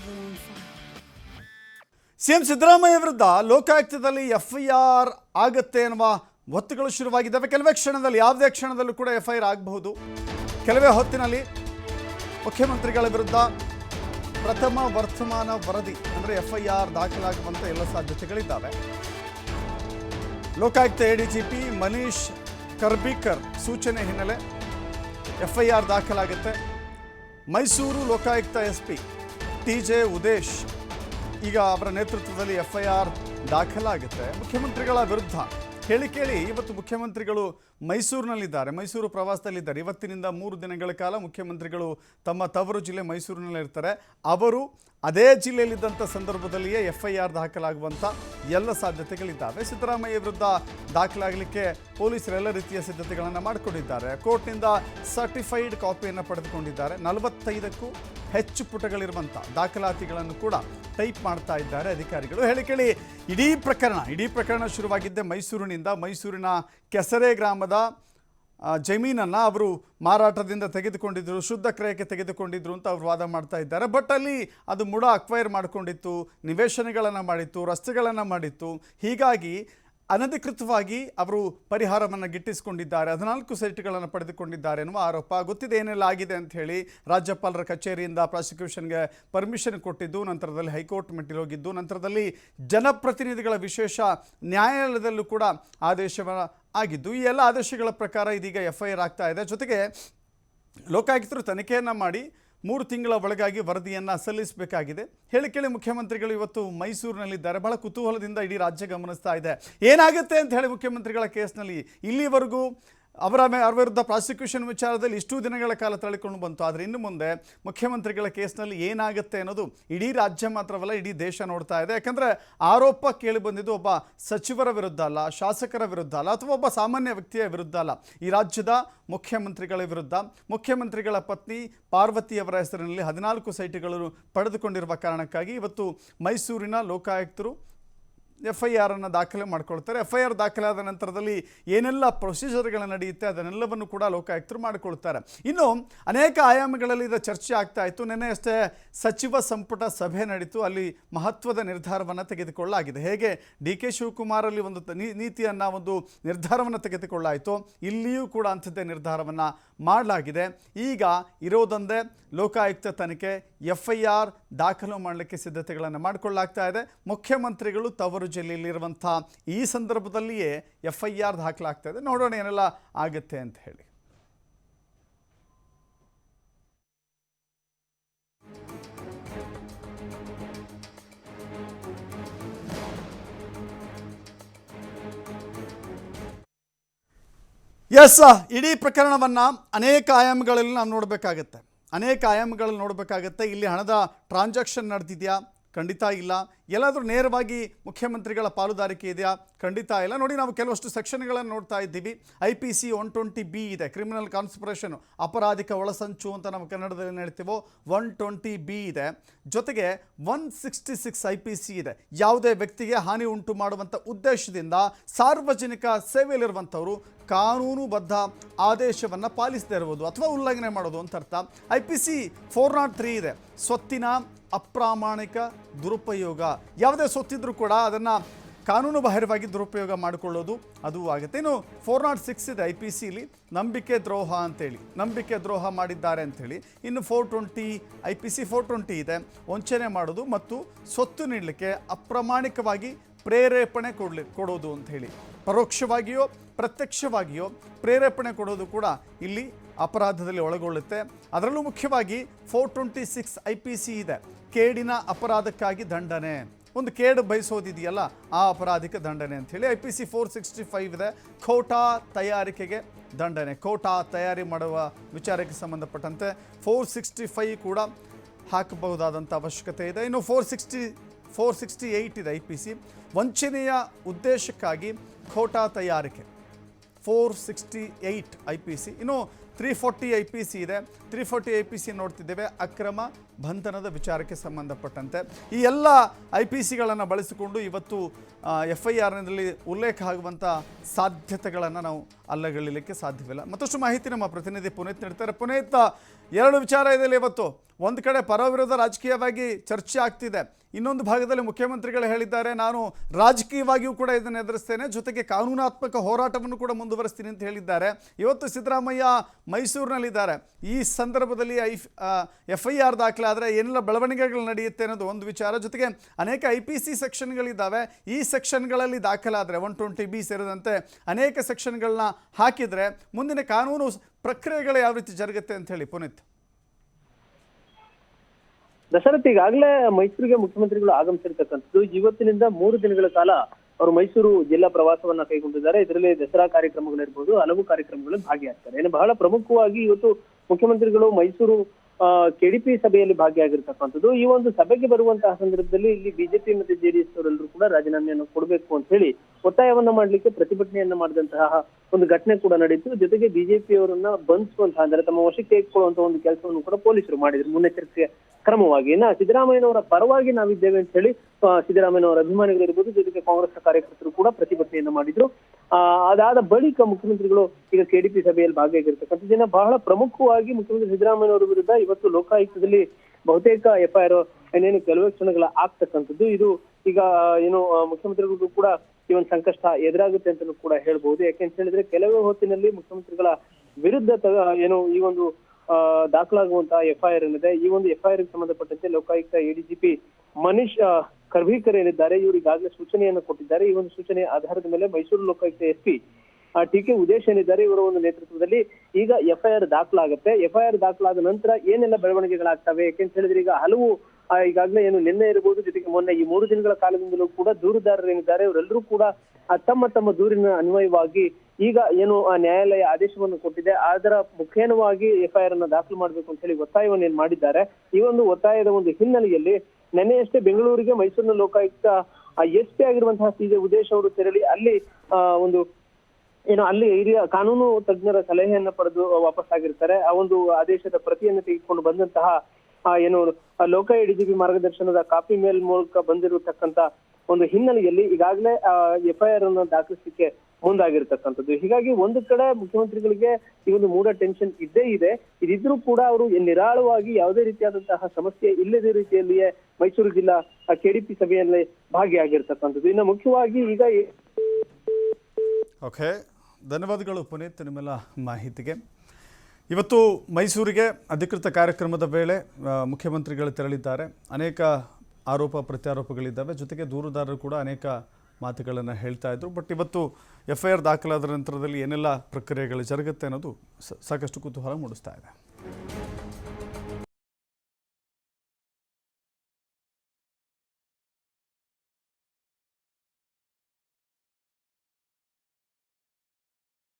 Babylon 5. CM Siddaramaiah ವಿರುದ್ಧ ಲೋಕಾಯುಕ್ತದಲ್ಲಿ FIR ಆಗತ್ತೆ ಎನ್ನುವ ಒತ್ತುಗಳು ಶುರುವಾಗಿದ್ದಾವೆ. ಕೆಲವೇ ಕ್ಷಣದಲ್ಲಿ, ಯಾವುದೇ ಕ್ಷಣದಲ್ಲೂ ಕೂಡ ಎಫ್ಐಆರ್ ಆಗಬಹುದು. ಕೆಲವೇ ಹೊತ್ತಿನಲ್ಲಿ ಮುಖ್ಯಮಂತ್ರಿಗಳ ವಿರುದ್ಧ ಪ್ರಥಮ ವರ್ತಮಾನ ವರದಿ, ಅಂದರೆ ಎಫ್ಐಆರ್ ದಾಖಲಾಗುವಂಥ ಎಲ್ಲ ಸಾಧ್ಯತೆಗಳಿದ್ದಾವೆ. ಲೋಕಾಯುಕ್ತ ಎಡಿಜಿಪಿ ಮನೀಶ್ ಕರ್ಬಿಕರ್ ಸೂಚನೆ ಹಿನ್ನೆಲೆ FIR ದಾಖಲಾಗುತ್ತೆ. Mysuru Lokayukta S P T J Udesh. ಈಗ ಅವರ ನೇತೃತ್ವದಲ್ಲಿ ಎಫ್ಐಆರ್ ದಾಖಲಾಗುತ್ತೆ. ಮುಖ್ಯಮಂತ್ರಿಗಳ ವಿರುದ್ಧ ಹೇಳಿ ಕೇಳಿ, ಇವತ್ತು ಮುಖ್ಯಮಂತ್ರಿಗಳು ಮೈಸೂರಿನಲ್ಲಿದ್ದಾರೆ. ಮೈಸೂರು ಪ್ರವಾಸದಲ್ಲಿದ್ದಾರೆ. ಇವತ್ತಿನಿಂದ ಮೂರು ದಿನಗಳ ಕಾಲ ಮುಖ್ಯಮಂತ್ರಿಗಳು ತಮ್ಮ ತವರು ಜಿಲ್ಲೆ ಮೈಸೂರಿನಲ್ಲಿರ್ತಾರೆ ಅವರು ಅದೇ ಜಿಲ್ಲೆಯಲ್ಲಿದ್ದಂಥ ಸಂದರ್ಭದಲ್ಲಿಯೇ ಎಫ್ ಐ ದಾಖಲಾಗುವಂಥ ಎಲ್ಲ ಸಾಧ್ಯತೆಗಳಿದ್ದಾವೆ. ಸಿದ್ದರಾಮಯ್ಯ ವಿರುದ್ಧ ದಾಖಲಾಗಲಿಕ್ಕೆ ಪೊಲೀಸರು ಎಲ್ಲ ರೀತಿಯ ಸಿದ್ಧತೆಗಳನ್ನು ಮಾಡಿಕೊಂಡಿದ್ದಾರೆ. ಕೋರ್ಟ್ನಿಂದ ಸರ್ಟಿಫೈಡ್ ಕಾಪಿಯನ್ನು ಪಡೆದುಕೊಂಡಿದ್ದಾರೆ. ನಲವತ್ತೈದಕ್ಕೂ ಹೆಚ್ಚು ಪುಟಗಳಿರುವಂಥ ದಾಖಲಾತಿಗಳನ್ನು ಕೂಡ ಟೈಪ್ ಮಾಡ್ತಾ ಇದ್ದಾರೆ ಅಧಿಕಾರಿಗಳು. ಹೇಳಿ ಕೇಳಿ, ಇಡೀ ಪ್ರಕರಣ ಇಡೀ ಪ್ರಕರಣ ಶುರುವಾಗಿದ್ದೆ ಮೈಸೂರಿನಿಂದ. ಮೈಸೂರಿನ ಕೆಸರೆ ಗ್ರಾಮದ ಜಮೀನನ್ನು ಅವರು ಮಾರಾಟದಿಂದ ತೆಗೆದುಕೊಂಡಿದ್ದರು ಶುದ್ಧ ಕ್ರಯಕ್ಕೆ ತೆಗೆದುಕೊಂಡಿದ್ರು ಅಂತ ಅವರು ವಾದ ಮಾಡ್ತಾ ಇದ್ದಾರೆ. ಬಟ್ ಅಲ್ಲಿ ಅದು ಮುಡ ಅಕ್ವೈರ್ ಮಾಡಿಕೊಂಡಿತ್ತು, ನಿವೇಶನಗಳನ್ನು ಮಾಡಿತ್ತು, ರಸ್ತೆಗಳನ್ನು ಮಾಡಿತ್ತು. ಹೀಗಾಗಿ ಅನಧಿಕೃತವಾಗಿ ಅವರು ಪರಿಹಾರವನ್ನು ಗಿಟ್ಟಿಸಿಕೊಂಡಿದ್ದಾರೆ. ಹದಿನಾಲ್ಕು ಸೆಟ್ಗಳನ್ನು ಪಡೆದುಕೊಂಡಿದ್ದಾರೆ ಎನ್ನುವ ಆರೋಪ ಗೊತ್ತಿದೆ. ಏನೆಲ್ಲ ಆಗಿದೆ ಅಂತ ಹೇಳಿ ರಾಜ್ಯಪಾಲರ ಕಚೇರಿಯಿಂದ ಪ್ರಾಸಿಕ್ಯೂಷನ್ಗೆ ಪರ್ಮಿಷನ್ ಕೊಟ್ಟಿದ್ದು, ನಂತರದಲ್ಲಿ ಹೈಕೋರ್ಟ್ ಮೆಟ್ಟಿಲೋಗಿದ್ದು ನಂತರದಲ್ಲಿ ಜನಪ್ರತಿನಿಧಿಗಳ ವಿಶೇಷ ನ್ಯಾಯಾಲಯದಲ್ಲೂ ಕೂಡ ಆದೇಶವನ್ನ ಆಗಿದ್ದು, ಈ ಎಲ್ಲ ಆದೇಶಗಳ ಪ್ರಕಾರ ಇದೀಗ ಎಫ್ ಐ ಆರ್ ಆಗ್ತಾ ಇದೆ. ಜೊತೆಗೆ ಲೋಕಾಯುಕ್ತರು ತನಿಖೆಯನ್ನು ಮಾಡಿ ಮೂರು ತಿಂಗಳ ಒಳಗಾಗಿ ವರದಿಯನ್ನು ಸಲ್ಲಿಸಬೇಕಾಗಿದೆ. ಹೇಳಿ ಕೇಳಿ ಮುಖ್ಯಮಂತ್ರಿಗಳು ಇವತ್ತು ಮೈಸೂರಿನಲ್ಲಿದ್ದಾರೆ. ಬಹಳ ಕುತೂಹಲದಿಂದ ಇಡೀ ರಾಜ್ಯ ಗಮನಿಸ್ತಾ ಇದೆ. ಏನಾಗುತ್ತೆ ಅಂತ ಹೇಳಿ ಮುಖ್ಯಮಂತ್ರಿಗಳ ಕೇಸ್ನಲ್ಲಿ ಇಲ್ಲಿವರೆಗೂ ಅವರ ಮೇ ಅವರ ವಿರುದ್ಧ ಪ್ರಾಸಿಕ್ಯೂಷನ್ ವಿಚಾರದಲ್ಲಿ ಇಷ್ಟು ದಿನಗಳ ಕಾಲ ತಳ್ಳಿಕೊಂಡು ಬಂತು. ಆದರೆ ಇನ್ನು ಮುಂದೆ ಮುಖ್ಯಮಂತ್ರಿಗಳ ಕೇಸ್ನಲ್ಲಿ ಏನಾಗುತ್ತೆ ಅನ್ನೋದು ಇಡೀ ರಾಜ್ಯ ಮಾತ್ರವಲ್ಲ, ಇಡೀ ದೇಶ ನೋಡ್ತಾ ಇದೆ. ಯಾಕಂದರೆ ಆರೋಪ ಕೇಳಿ ಬಂದಿದ್ದು ಒಬ್ಬ ಸಚಿವರ ವಿರುದ್ಧ ಅಲ್ಲ, ಶಾಸಕರ ವಿರುದ್ಧ ಅಲ್ಲ, ಅಥವಾ ಒಬ್ಬ ಸಾಮಾನ್ಯ ವ್ಯಕ್ತಿಯ ವಿರುದ್ಧ ಅಲ್ಲ. ಈ ರಾಜ್ಯದ ಮುಖ್ಯಮಂತ್ರಿಗಳ ವಿರುದ್ಧ ಮುಖ್ಯಮಂತ್ರಿಗಳ ಪತ್ನಿ ಪಾರ್ವತಿಯವರ ಹೆಸರಿನಲ್ಲಿ ಹದಿನಾಲ್ಕು ಸೈಟ್ಗಳನ್ನು ಪಡೆದುಕೊಂಡಿರುವ ಕಾರಣಕ್ಕಾಗಿ ಇವತ್ತು ಮೈಸೂರಿನ ಲೋಕಾಯುಕ್ತರು ಎಫ್ ಐ ಆರನ್ನು ದಾಖಲೆ ಮಾಡ್ಕೊಳ್ತಾರೆ. ಎಫ್ ಐ ಆರ್ ದಾಖಲಾದ ನಂತರದಲ್ಲಿ ಏನೆಲ್ಲ ಪ್ರೊಸೀಜರ್ಗಳು ನಡೆಯುತ್ತೆ ಅದನ್ನೆಲ್ಲವನ್ನು ಕೂಡ ಲೋಕಾಯುಕ್ತರು ಮಾಡಿಕೊಳ್ತಾರೆ. ಇನ್ನು ಅನೇಕ ಆಯಾಮಗಳಲ್ಲಿ ಇದು ಚರ್ಚೆ ಆಗ್ತಾ ಇತ್ತು. ನಿನ್ನೆ ಅಷ್ಟೇ ಸಚಿವ ಸಂಪುಟ ಸಭೆ ನಡೀತು. ಅಲ್ಲಿ ಮಹತ್ವದ ನಿರ್ಧಾರವನ್ನು ತೆಗೆದುಕೊಳ್ಳಲಾಗಿದೆ. ಹೇಗೆ ಡಿ ಕೆ ಶಿವಕುಮಾರ್ ಅಲ್ಲಿ ಒಂದು ನೀತಿಯನ್ನು ಒಂದು ನಿರ್ಧಾರವನ್ನು ತೆಗೆದುಕೊಳ್ಳಾಯಿತು ಇಲ್ಲಿಯೂ ಕೂಡ ಅಂಥದ್ದೇ ನಿರ್ಧಾರವನ್ನು ಮಾಡಲಾಗಿದೆ. ಈಗ ಇರೋದೊಂದೇ ಲೋಕಾಯುಕ್ತ ತನಿಖೆ ಎಫ್ ಐ ಆರ್ ದಾಖಲು ಮಾಡಲಿಕ್ಕೆ ಸಿದ್ಧತೆಗಳನ್ನು ಮಾಡಿಕೊಳ್ಳಲಾಗ್ತಾ ಇದೆ. ಮುಖ್ಯಮಂತ್ರಿಗಳು ತವರು ಜಿಲ್ಲೆಯಲ್ಲಿರುವಂಥ ಈ ಸಂದರ್ಭದಲ್ಲಿಯೇ ಎಫ್ ಐ ಆರ್ ದಾಖಲಾಗ್ತಾ ಇದೆ. ನೋಡೋಣ ಏನೆಲ್ಲ ಆಗುತ್ತೆ ಅಂತ ಹೇಳಿ. ಎಸ್, ಇಡೀ ಪ್ರಕರಣವನ್ನು ಅನೇಕ ಆಯಾಮಗಳಲ್ಲಿ ನಾವು ನೋಡಬೇಕಾಗತ್ತೆ. ಅನೇಕ ಆಯಾಮಗಳಲ್ಲಿ ನೋಡಬೇಕಾಗತ್ತೆ. ಇಲ್ಲಿ ಹಣದ ಟ್ರಾನ್ಸಾಕ್ಷನ್ ನಡೆದಿದೆಯಾ? ಖಂಡಿತ ಇಲ್ಲ. ಎಲ್ಲಾದರೂ ನೇರವಾಗಿ ಮುಖ್ಯಮಂತ್ರಿಗಳ ಪಾಲುದಾರಿಕೆ ಇದೆಯಾ? ಖಂಡಿತ ಇಲ್ಲ. ನೋಡಿ, ನಾವು ಕೆಲವಷ್ಟು ಸೆಕ್ಷನ್ಗಳನ್ನು ನೋಡ್ತಾ ಇದ್ದೀವಿ. I P C one twenty B ಇದೆ. ಕ್ರಿಮಿನಲ್ ಕಾನ್ಸ್ಪಿರೇಷನ್, ಅಪರಾಧಿಕ ಒಳಸಂಚು ಅಂತ ನಾವು ಕನ್ನಡದಲ್ಲಿ ಹೇಳ್ತೀವೋ, ಒನ್ ಟ್ವೆಂಟಿ ಬಿ ಇದೆ. ಜೊತೆಗೆ one sixty six I P C ಇದೆ. ಯಾವುದೇ ವ್ಯಕ್ತಿಗೆ ಹಾನಿ ಉಂಟು ಮಾಡುವಂಥ ಉದ್ದೇಶದಿಂದ ಸಾರ್ವಜನಿಕ ಸೇವೆಯಲ್ಲಿರುವಂಥವರು ಕಾನೂನುಬದ್ಧ ಆದೇಶವನ್ನು ಪಾಲಿಸದೇ ಇರುವುದು ಅಥವಾ ಉಲ್ಲಂಘನೆ ಮಾಡೋದು ಅಂತ ಅರ್ಥ. I P C four nought three ಇದೆ. ಸ್ವತ್ತಿನ ಅಪ್ರಾಮಾಣಿಕ ದುರುಪಯೋಗ. ಯಾವುದೇ ಸ್ವತ್ತಿದ್ರೂ ಕೂಡ ಅದನ್ನು ಕಾನೂನು ಬಾಹಿರವಾಗಿ ದುರುಪಯೋಗ ಮಾಡಿಕೊಳ್ಳೋದು ಅದು ಆಗುತ್ತೆ. ಇನ್ನು ಫೋರ್ ನಾಟ್ ಸಿಕ್ಸ್ ಇದೆ ಐ ಪಿ ಸಿಲಿ ನಂಬಿಕೆ ದ್ರೋಹ ಅಂತೇಳಿ. ನಂಬಿಕೆ ದ್ರೋಹ ಮಾಡಿದ್ದಾರೆ ಅಂಥೇಳಿ ಇನ್ನು four twenty I P C four twenty ಇದೆ. ವಂಚನೆ ಮಾಡೋದು ಮತ್ತು ಸ್ವತ್ತು ನೀಡಲಿಕ್ಕೆ ಅಪ್ರಾಮಾಣಿಕವಾಗಿ ಪ್ರೇರೇಪಣೆ ಕೊಡಲಿ, ಕೊಡೋದು ಅಂತ ಹೇಳಿ ಪರೋಕ್ಷವಾಗಿಯೋ, ಪ್ರತ್ಯಕ್ಷವಾಗಿಯೋ ಪ್ರೇರೇಪಣೆ ಕೊಡೋದು ಕೂಡ ಇಲ್ಲಿ ಅಪರಾಧದಲ್ಲಿ ಒಳಗೊಳ್ಳುತ್ತೆ. ಅದರಲ್ಲೂ ಮುಖ್ಯವಾಗಿ four twenty six I P C ಇದೆ. ಕೇಡಿನ ಅಪರಾಧಕ್ಕಾಗಿ ದಂಡನೆ. ಒಂದು ಕೇಡು ಬಯಸೋದಿದೆಯಲ್ಲ ಆ ಅಪರಾಧಿಕ ದಂಡನೆ ಅಂಥೇಳಿ I P C four sixty five ಇದೆ. ಖೋಟಾ ತಯಾರಿಕೆಗೆ ದಂಡನೆ. ಖೋಟಾ ತಯಾರಿ ಮಾಡುವ ವಿಚಾರಕ್ಕೆ ಸಂಬಂಧಪಟ್ಟಂತೆ ಫೋರ್ ಸಿಕ್ಸ್ಟಿ ಫೈವ್ ಕೂಡ ಹಾಕಬಹುದಾದಂಥ ಅವಶ್ಯಕತೆ ಇದೆ. ಇನ್ನು four sixty four sixty eight ಇದೆ ಐ ಪಿ ಸಿ ವಂಚನೆಯ ಉದ್ದೇಶಕ್ಕಾಗಿ ಖೋಟಾ ತಯಾರಿಕೆ. Four sixty eight I P C ಇನ್ನು three forty I P C ಇದೆ. Three forty I P C ನೋಡ್ತಿದ್ದೇವೆ. ಅಕ್ರಮ ಬಂಧನದ ವಿಚಾರಕ್ಕೆ ಸಂಬಂಧಪಟ್ಟಂತೆ ಈ ಎಲ್ಲ ಐ ಪಿ ಸಿಗಳನ್ನು ಬಳಸಿಕೊಂಡು ಇವತ್ತು ಎಫ್ ಐ ಆರ್ನಲ್ಲಿ ಉಲ್ಲೇಖ ಆಗುವಂಥ ಸಾಧ್ಯತೆಗಳನ್ನು ನಾವು ಅಲ್ಲಗಳಿಲಿಕ್ಕೆ ಸಾಧ್ಯವಿಲ್ಲ. ಮತ್ತಷ್ಟು ಮಾಹಿತಿ ನಮ್ಮ ಪ್ರತಿನಿಧಿ ಪುನೀತ್ ನೀಡ್ತಾರೆ. ಪುನೀತ್, ಎರಡು ವಿಚಾರ ಇದೆ ಇವತ್ತು. ಒಂದು ಕಡೆ ಪರ ವಿರೋಧ ರಾಜಕೀಯವಾಗಿ ಚರ್ಚೆ ಆಗ್ತಿದೆ. ಇನ್ನೊಂದು ಭಾಗದಲ್ಲಿ ಮುಖ್ಯಮಂತ್ರಿಗಳು ಹೇಳಿದ್ದಾರೆ, ನಾನು ರಾಜಕೀಯವಾಗಿಯೂ ಕೂಡ ಇದನ್ನು ಎದುರಿಸ್ತೇನೆ, ಜೊತೆಗೆ ಕಾನೂನಾತ್ಮಕ ಹೋರಾಟವನ್ನು ಕೂಡ ಮುಂದುವರಿಸ್ತೀನಿ ಅಂತ ಹೇಳಿದ್ದಾರೆ. ಇವತ್ತು ಸಿದ್ದರಾಮಯ್ಯ ಮೈಸೂರಿನಲ್ಲಿದ್ದಾರೆ. ಈ ಸಂದರ್ಭದಲ್ಲಿ ಐ ಎಫ್ ಐ ಆರ್ ದಾಖಲಾದರೆ ಏನೆಲ್ಲ ಬೆಳವಣಿಗೆಗಳು ನಡೆಯುತ್ತೆ ಅನ್ನೋದು ಒಂದು ವಿಚಾರ. ಜೊತೆಗೆ ಅನೇಕ ಐ ಪಿ ಸಿ ಸೆಕ್ಷನ್ಗಳಿದ್ದಾವೆ ಈ ಸೆಕ್ಷನ್ಗಳಲ್ಲಿ ದಾಖಲಾದರೆ ಒನ್ ಟ್ವೆಂಟಿ ಬಿ ಸೇರಿದಂತೆ ಅನೇಕ ಸೆಕ್ಷನ್ಗಳನ್ನ ಹಾಕಿದರೆ ಮುಂದಿನ ಕಾನೂನು ಪ್ರಕ್ರಿಯೆಗಳು ಯಾವ ರೀತಿ ಜರುಗುತ್ತೆ ಅಂತ ಹೇಳಿ ಪುನೀತ್. ದಶರಥ್, ಈಗಾಗಲೇ ಮೈಸೂರಿಗೆ ಮುಖ್ಯಮಂತ್ರಿಗಳು ಆಗಮಿಸಿರ್ತಕ್ಕಂಥದ್ದು. ಇವತ್ತಿನಿಂದ ಮೂರು ದಿನಗಳ ಕಾಲ ಅವರು ಮೈಸೂರು ಜಿಲ್ಲಾ ಪ್ರವಾಸವನ್ನ ಕೈಗೊಂಡಿದ್ದಾರೆ. ಇದರಲ್ಲಿ ದಸರಾ ಕಾರ್ಯಕ್ರಮಗಳಿರ್ಬೋದು ಹಲವು ಕಾರ್ಯಕ್ರಮಗಳಲ್ಲಿ ಭಾಗಿಯಾಗ್ತಾರೆ. ಇನ್ನು ಬಹಳ ಪ್ರಮುಖವಾಗಿ ಇವತ್ತು ಮುಖ್ಯಮಂತ್ರಿಗಳು ಮೈಸೂರು ಕೆಡಿಪಿ ಸಭೆಯಲ್ಲಿ ಭಾಗಿಯಾಗಿರ್ತಕ್ಕಂಥದ್ದು. ಈ ಒಂದು ಸಭೆಗೆ ಬರುವಂತಹ ಸಂದರ್ಭದಲ್ಲಿ ಇಲ್ಲಿ ಬಿಜೆಪಿ ಮತ್ತು ಜೆಡಿಎಸ್ ಅವರೆಲ್ಲರೂ ಕೂಡ ರಾಜೀನಾಮೆಯನ್ನು ಕೊಡಬೇಕು ಅಂತ ಹೇಳಿ ಒತ್ತಾಯವನ್ನ ಮಾಡ್ಲಿಕ್ಕೆ ಪ್ರತಿಭಟನೆಯನ್ನ ಮಾಡಿದಂತಹ ಒಂದು ಘಟನೆ ಕೂಡ ನಡೆಯಿತು. ಜೊತೆಗೆ ಬಿಜೆಪಿ ಅವರನ್ನ ಬಂಧಿಸುವಂತಹ, ಅಂದ್ರೆ ತಮ್ಮ ವಶಕ್ಕೆ ಇಟ್ಕೊಳ್ಳುವಂತಹ ಒಂದು ಕೆಲಸವನ್ನು ಕೂಡ ಪೊಲೀಸರು ಮಾಡಿದ್ರು. ಮುನ್ನೆಚ್ಚರಿಕೆ ಕ್ರಮವಾಗಿ. ಇನ್ನ ಸಿದ್ದರಾಮಯ್ಯನವರ ಪರವಾಗಿ ನಾವಿದ್ದೇವೆ ಅಂತ ಹೇಳಿ ಸಿದ್ದರಾಮಯ್ಯನವರ ಅಭಿಮಾನಿಗಳಿರ್ಬೋದು ಜೊತೆಗೆ ಕಾಂಗ್ರೆಸ್ ಕಾರ್ಯಕರ್ತರು ಕೂಡ ಪ್ರತಿಭಟನೆಯನ್ನ ಮಾಡಿದ್ರು. ಅದಾದ ಬಳಿಕ ಮುಖ್ಯಮಂತ್ರಿಗಳು ಈಗ ಕೆಡಿಪಿ ಸಭೆಯಲ್ಲಿ ಭಾಗಿಯಾಗಿರ್ತಕ್ಕಂಥದ್ದು ದಿನ ಬಹಳ ಪ್ರಮುಖವಾಗಿ ಮುಖ್ಯಮಂತ್ರಿ ಸಿದ್ದರಾಮಯ್ಯನವರ ವಿರುದ್ಧ ಇವತ್ತು ಲೋಕಾಯುಕ್ತದಲ್ಲಿ ಬಹುತೇಕ ಎಫ್ಐಆರ್ ಏನೇನು ಕೆಲವೇ ಕ್ಷಣಗಳ ಆಗ್ತಕ್ಕಂಥದ್ದು. ಇದು ಈಗ ಏನು ಮುಖ್ಯಮಂತ್ರಿಗಳಿಗೂ ಕೂಡ ಈ ಒಂದು ಸಂಕಷ್ಟ ಎದುರಾಗುತ್ತೆ ಅಂತಲೂ ಕೂಡ ಹೇಳ್ಬಹುದು ಯಾಕೆಂತ ಹೇಳಿದ್ರೆ ಕೆಲವೇ ಹೊತ್ತಿನಲ್ಲಿ ಮುಖ್ಯಮಂತ್ರಿಗಳ ವಿರುದ್ಧ ಏನು, ಈ ಒಂದು ದಾಖಲಾಗುವಂತಹ ಎಫ್ಐಆರ್ ಏನಿದೆ ಈ ಒಂದು ಎಫ್ಐಆರ್ ಸಂಬಂಧಪಟ್ಟಂತೆ ಲೋಕಾಯುಕ್ತ ಎಡಿಜಿಪಿ ಮನೀಶ್ ಆ, ಕರ್ಬೀಕರ್ ಏನಿದ್ದಾರೆ ಇವರು ಈಗಾಗಲೇ ಸೂಚನೆಯನ್ನು ಕೊಟ್ಟಿದ್ದಾರೆ. ಈ ಒಂದು ಸೂಚನೆ ಆಧಾರದ ಮೇಲೆ Mysuru Lokayukta S P T K Udesh ಏನಿದ್ದಾರೆ ಇವರ ಒಂದು ನೇತೃತ್ವದಲ್ಲಿ ಈಗ ಎಫ್ಐಆರ್ ದಾಖಲಾಗುತ್ತೆ. ಎಫ್ಐಆರ್ ದಾಖಲಾದ ನಂತರ ಏನೆಲ್ಲ ಬೆಳವಣಿಗೆಗಳಾಗ್ತವೆ? ಯಾಕೆಂತ ಹೇಳಿದ್ರೆ ಈಗ ಹಲವು ಈಗಾಗಲೇ ಏನು ನಿನ್ನೆ ಇರಬಹುದು ಜೊತೆಗೆ ಮೊನ್ನೆ ಈ ಮೂರು ದಿನಗಳ ಕಾಲದಿಂದಲೂ ಕೂಡ ದೂರುದಾರರು ಏನಿದ್ದಾರೆ ಇವರೆಲ್ಲರೂ ಕೂಡ ತಮ್ಮ ತಮ್ಮ ದೂರಿನ ಅನ್ವಯವಾಗಿ ಈಗ ಏನು ಆ ನ್ಯಾಯಾಲಯ ಆದೇಶವನ್ನು ಕೊಟ್ಟಿದೆ. ಅದರ ಮುಖೇನವಾಗಿ ಎಫ್ಐಆರ್ ಅನ್ನ ದಾಖಲು ಮಾಡಬೇಕು ಅಂತ ಹೇಳಿ ಒತ್ತಾಯವನ್ನು ಏನ್ ಮಾಡಿದ್ದಾರೆ? ಈ ಒಂದು ಒತ್ತಾಯದ ಒಂದು ಹಿನ್ನೆಲೆಯಲ್ಲಿ ನಿನ್ನೆಯಷ್ಟೇ ಬೆಂಗಳೂರಿಗೆ ಮೈಸೂರಿನ ಲೋಕಾಯುಕ್ತ ಎಸ್ ಪಿ ಆಗಿರುವಂತಹ ಸಿ ಜೆ ಉದೇಶ್ ಅವರು ತೆರಳಿ ಅಲ್ಲಿ ಒಂದು, ಏನು ಅಲ್ಲಿ ಹಿರಿಯ ಕಾನೂನು ತಜ್ಞರ ಸಲಹೆಯನ್ನ ಪಡೆದು ವಾಪಸ್ ಆಗಿರ್ತಾರೆ. ಆ ಒಂದು ಆದೇಶದ ಪ್ರತಿಯನ್ನು ತೆಗೆದುಕೊಂಡು ಬಂದಂತಹ ಏನು ಲೋಕಾಯ ಡಿಜಿಪಿ ಮಾರ್ಗದರ್ಶನದ ಕಾಪಿ ಮೇಲ್ ಮೂಲಕ ಬಂದಿರತಕ್ಕಂತ ಒಂದು ಹಿನ್ನೆಲೆಯಲ್ಲಿ ಈಗಾಗಲೇ ಎಫ್ಐಆರ್ ಅನ್ನು ದಾಖಲಿಸಲಿಕ್ಕೆ ಮುಂದಾಗಿರ್ತಕ್ಕಂಥದ್ದು ಹೀಗಾಗಿ ಒಂದು ಕಡೆ ಮುಖ್ಯಮಂತ್ರಿಗಳಿಗೆ ಈ ಒಂದು ಮೂಡ ಟೆನ್ಷನ್ ಇದ್ದೇ ಇದೆ. ಇದಿದ್ರೂ ಕೂಡ ಅವರು ನಿರಾಳವಾಗಿ ಯಾವುದೇ ರೀತಿಯಾದಂತಹ ಸಮಸ್ಯೆ ಇಲ್ಲದ ರೀತಿಯಲ್ಲಿಯೇ ಮೈಸೂರು ಜಿಲ್ಲಾ ಕೆಡಿಪಿ ಸಭೆಯಲ್ಲಿ ಭಾಗಿಯಾಗಿರ್ತಕ್ಕಂಥದ್ದು. ಇನ್ನು ಮುಖ್ಯವಾಗಿ ಈಗ ಓಕೆ. ಧನ್ಯವಾದಗಳು ಪುನೀತ್, ನಿಮ್ಮೆಲ್ಲ ಮಾಹಿತಿಗೆ. ಇವತ್ತು ಮೈಸೂರಿಗೆ ಅಧಿಕೃತ ಕಾರ್ಯಕ್ರಮದ ವೇಳೆ ಮುಖ್ಯಮಂತ್ರಿಗಳು ತೆರಳಿದ್ದಾರೆ. ಅನೇಕ ಆರೋಪ ಪ್ರತ್ಯಾರೋಪಗಳಿದ್ದಾವೆ. ಜೊತೆಗೆ ದೂರುದಾರರು ಕೂಡ ಅನೇಕ ಮಾತುಗಳನ್ನು ಹೇಳ್ತಾ ಇದ್ರು. ಬಟ್ ಇವತ್ತು ಎಫ್ ಐ ಆರ್ ದಾಖಲಾದ ನಂತರದಲ್ಲಿ ಏನೆಲ್ಲ ಪ್ರಕ್ರಿಯೆಗಳು ಜರುಗುತ್ತೆ ಅನ್ನೋದು ಸಾಕಷ್ಟು ಕುತೂಹಲ ಮೂಡಿಸ್ತಾ ಇದೆ.